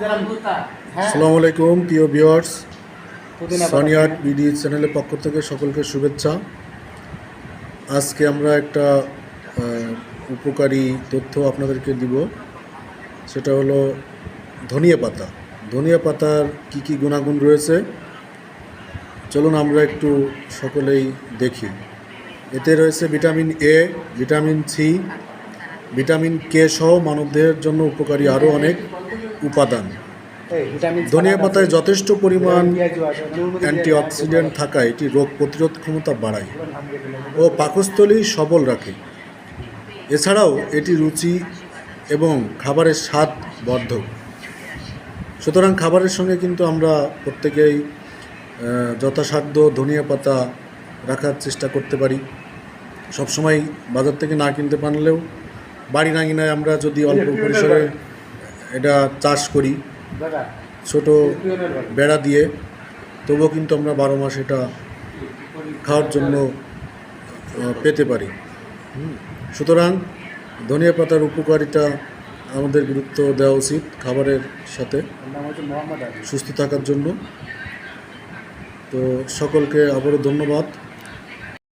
আসসালামু আলাইকুম প্রিয় ভিউয়ার্স। সনিয়াট বিডি চ্যানেলের পক্ষ থেকে সকলকে শুভেচ্ছা। আজকে আমরা একটা উপকারী তথ্য আপনাদেরকে দিব। সেটা হলো ধনিয়া পাতা। ধনিয়া পাতার কি কি গুণাগুণ রয়েছে? চলুন আমরা একটু সকলেই দেখি। এতে রয়েছে vitamin A vitamin C vitamin K সহ মানবদেহের জন্য উপকারী আরও অনেক। উপাদান। ধনিয়া পাতায় যথেষ্ট পরিমাণ অ্যান্টিঅক্সিডেন্ট থাকায় এটি রোগ প্রতিরোধ ক্ষমতা বাড়ায় ও পাকস্থলী সবল রাখে। এছাড়াও এটি রুচি এবং খাবারের স্বাদ বর্ধক। সুতরাং খাবারের সঙ্গে কিন্তু আমরা প্রত্যেকেই যথাসাধ্য ধনিয়া পাতা রাখার চেষ্টা করতে পারি। সবসময় বাজার থেকে না কিনতে পারলেও বাড়ি না কিনায় আমরা যদি অল্প পরিসরে এটা চাষ করি। ছোট বেড়া দিয়ে। তবুও কিন্তু আমরা বারো মাস এটা খাওয়ার জন্য পেতে পারি। সুতরাং ধনিয়া পাতার উপকারিতা আমাদের গুরুত্ব দেওয়া উচিত খাবারের সাথে। সুস্থ থাকার জন্য। তো সকলকে আবারও ধন্যবাদ।